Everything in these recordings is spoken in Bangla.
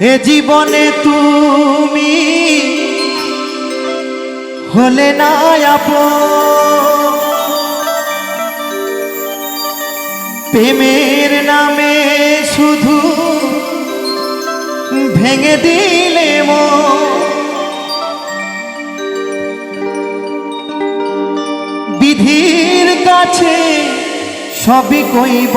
এ জীবনে তুমি হলে না আপন। প্রেমের নামে শুধু ভেঙে দিলে বিধির কাছে সবই কইব।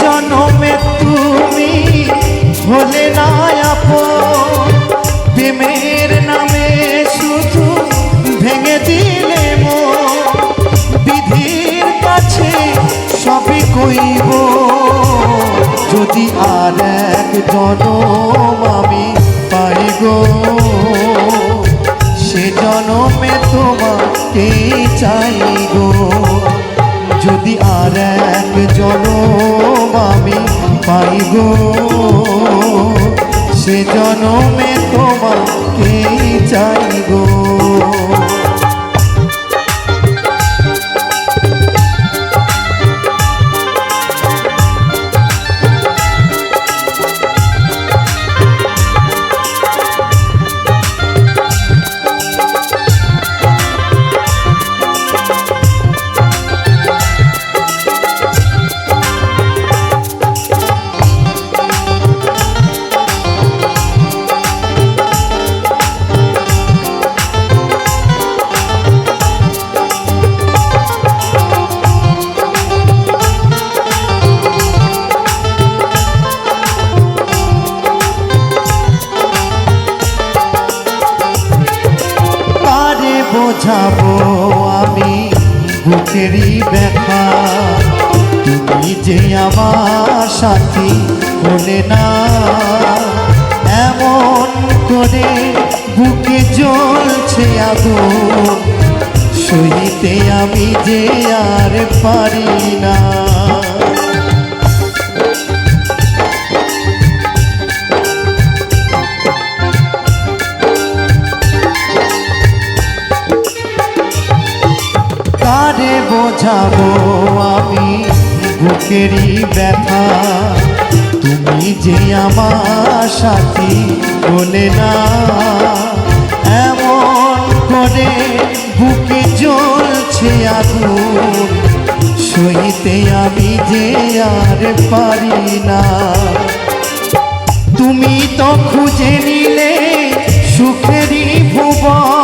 জনমে তুমি হলে না প্রেমের নামে শুধু ভেঙে দিলে বিধির কাছে সবই কইব। যদি আর এক জনম আমি পাই গো, সে জনমে তোমাকে চাই গো। যদি আর এক জনম পাই গো। সে জনমে তোমাকে বোঝাবো আমি বুকেরই ব্যথা। তুমি যে আমার সাথী হলে না। এমন করে বুকে জ্বলছে আগুন। সইতে আমি যে আর পারি না। বোঝাবো আমি বুকেরই ব্যথা। তুমি যে আমার সাথী বলে না। এমন করে বুকে জ্বলছে আগুন। সইতে আমি যে আর পারি না। তুমি তো খুঁজে নিলে সুখেরই ভুবন।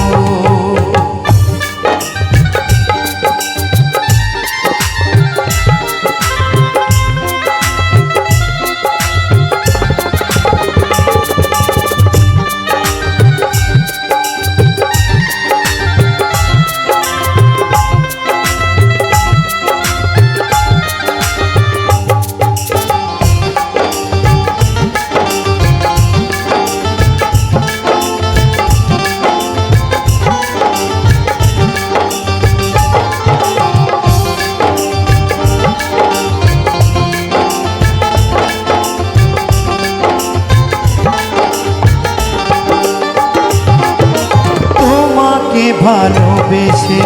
ভালোবেসে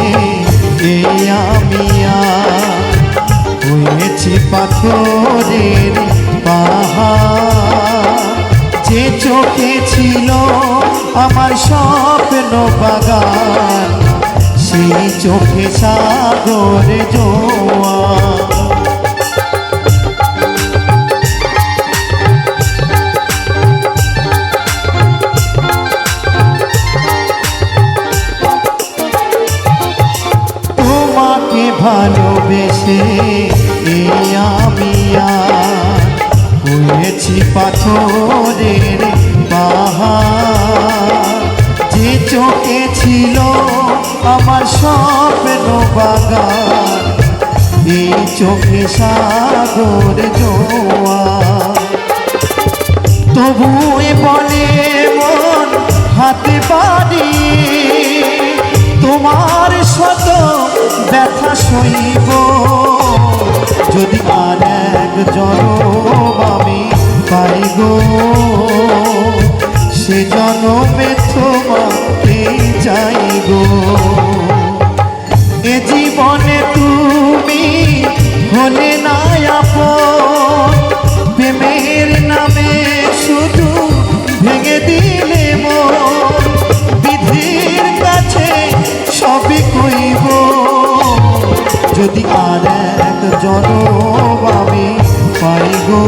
এই আমি হয়েছি পাথরের পাহাড়। যে চোখে ছিল আমার স্বপ্ন বাগান, সেই চোখে সাগর জোয়া বছরের বাহার যে চোখে ছিল আমার স্বপ্ন বাগান এই চোখে সাগর জোয়া তবুয়ে বলে মন হাতে পারি তোমার শত ব্যথা সইব। যদি আর এক জল বাবা পাই গো। সে জনমে তোমাকে চাই গো। এ জীবনে তুমি হলে না আপন। প্রেমের নামে শুধু ভেঙে দিলে মন। বিধির কাছে সবই কইব। যদি আর এক জনম আমি পাই গো।